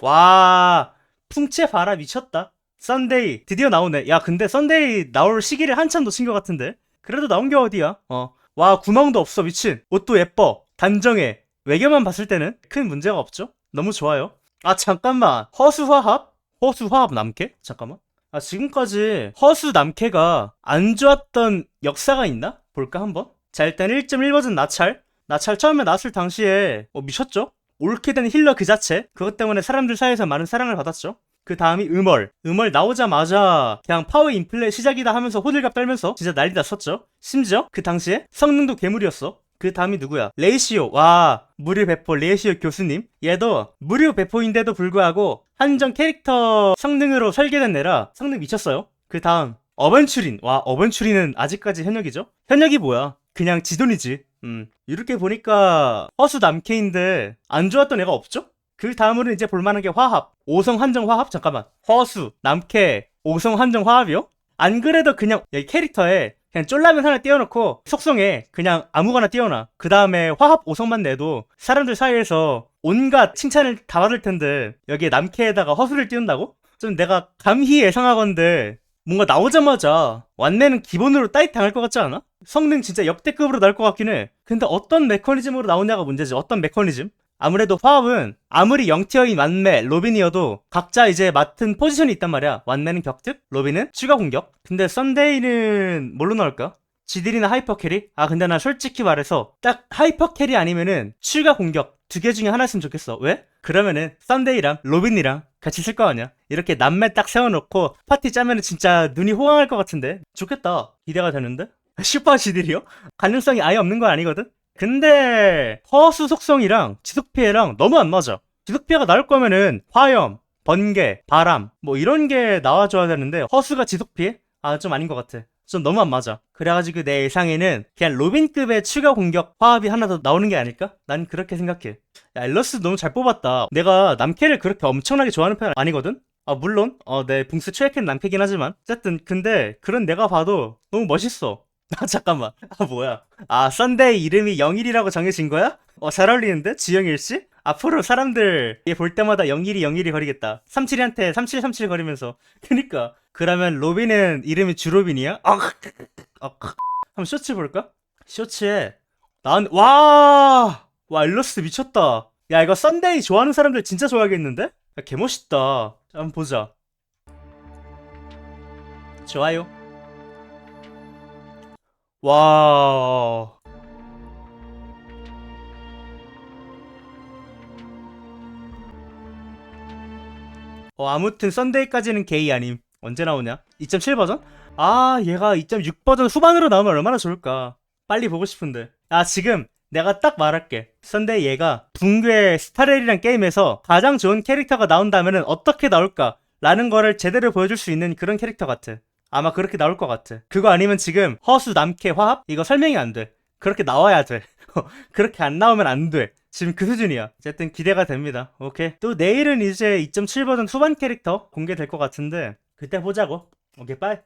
와, 풍채 봐라 미쳤다. 썬데이 드디어 나오네. 야, 근데 썬데이 나올 시기를 한참 놓친 것 같은데. 그래도 나온 게 어디야? 어. 와, 구멍도 없어 미친. 옷도 예뻐. 단정해. 외교만 봤을 때는 큰 문제가 없죠. 너무 좋아요. 아, 잠깐만. 허수화합? 허수화합 남캐? 잠깐만. 아, 지금까지 허수 남캐가 안 좋았던 역사가 있나? 볼까 한번? 자, 일단 1.1 버전 나찰. 나찰 처음에 나왔을 당시에 어, 미쳤죠? 옳게 된 힐러 그 자체. 그것 때문에 사람들 사이에서 많은 사랑을 받았죠. 그 다음이 음월. 음월 나오자마자 그냥 파워 인플레 시작이다 하면서 호들갑 떨면서 진짜 난리 났었죠. 심지어 그 당시에 성능도 괴물이었어. 그 다음이 누구야? 레이시오. 와, 무료 배포 레이시오 교수님. 얘도 무료 배포인데도 불구하고 한정 캐릭터 성능으로 설계된 애라 성능 미쳤어요. 그 다음 어벤츄린. 와, 어벤츄린은 아직까지 현역이죠? 현역이 뭐야? 그냥 지돈이지. 음, 이렇게 보니까 허수 남캐인데 안 좋았던 애가 없죠? 그 다음으로 이제 볼만한 게 화합. 오성 한정 화합? 잠깐만. 허수, 남캐, 오성 한정 화합이요? 안 그래도 그냥 여기 캐릭터에 그냥 쫄라면 하나 띄워놓고 속성에 그냥 아무거나 띄워놔. 그 다음에 화합 오성만 내도 사람들 사이에서 온갖 칭찬을 다 받을 텐데 여기에 남캐에다가 허수를 띄운다고? 좀 내가 감히 예상하건데 뭔가 나오자마자 완내는 기본으로 따이 당할 것 같지 않아? 성능 진짜 역대급으로 나올 것 같긴 해. 근데 어떤 메커니즘으로 나오냐가 문제지. 어떤 메커니즘? 아무래도 화합은 아무리 영티어인 완매, 로빈이어도 각자 이제 맡은 포지션이 있단 말이야. 완매는 격특, 로빈은 추가 공격. 근데 썬데이는 뭘로 나올까? 지딜이나 하이퍼 캐리? 아 근데 나 솔직히 말해서 딱 하이퍼 캐리 아니면은 추가 공격 두 개 중에 하나였으면 좋겠어. 왜? 그러면은 썬데이랑 로빈이랑 같이 쓸 거 아니야? 이렇게 남매 딱 세워놓고 파티 짜면은 진짜 눈이 호강할 것 같은데? 좋겠다. 기대가 되는데? 슈퍼 지딜이요? 가능성이 아예 없는 건 아니거든? 근데 허수 속성이랑 지속 피해랑 너무 안 맞아. 지속 피해가 나올 거면은 화염, 번개, 바람 뭐 이런 게 나와줘야 되는데 허수가 지속 피해? 아 좀 아닌 것 같아. 좀 너무 안 맞아. 그래가지고 내 예상에는 그냥 로빈급의 추가 공격 화합이 하나 더 나오는 게 아닐까? 난 그렇게 생각해. 야, 엘러스 너무 잘 뽑았다. 내가 남캐를 그렇게 엄청나게 좋아하는 편 아니거든? 아, 물론, 어, 내 붕스 최애캐는 남캐긴 하지만. 어쨌든, 근데, 그런 내가 봐도 너무 멋있어. 아, 잠깐만. 아, 뭐야. 아, 썬데이 이름이 영일이라고 정해진 거야? 어, 잘 어울리는데? 지영일씨? 앞으로 사람들 얘볼 때마다 영일이 영일이 거리겠다. 37한테 3737 거리면서. 그니까. 그러면 로빈은 이름이 주로빈이야? 아, 아, 한번 쇼츠 볼까? 쇼츠에 난 와! 와, 일러스트 미쳤다. 야, 이거 썬데이 좋아하는 사람들 진짜 좋아하겠는데? 야, 개멋있다. 한번 보자. 좋아요. 와. 어, 아무튼 썬데이까지는 게이 아님. 언제 나오냐? 2.7 버전? 아, 얘가 2.6 버전 후반으로 나오면 얼마나 좋을까. 빨리 보고 싶은데. 아, 지금 내가 딱 말할게. 썬데이 얘가 붕괴 스타렐이란 게임에서 가장 좋은 캐릭터가 나온다면 어떻게 나올까? 라는 거를 제대로 보여줄 수 있는 그런 캐릭터 같아. 아마 그렇게 나올 것 같아. 그거 아니면 지금 허수 남캐 화합? 이거 설명이 안 돼. 그렇게 나와야 돼. 그렇게 안 나오면 안 돼. 지금 그 수준이야. 어쨌든 기대가 됩니다. 오케이. 또 내일은 이제 2.7 버전 후반 캐릭터 공개될 것 같은데 그때 보자고. 오케이, 빠이.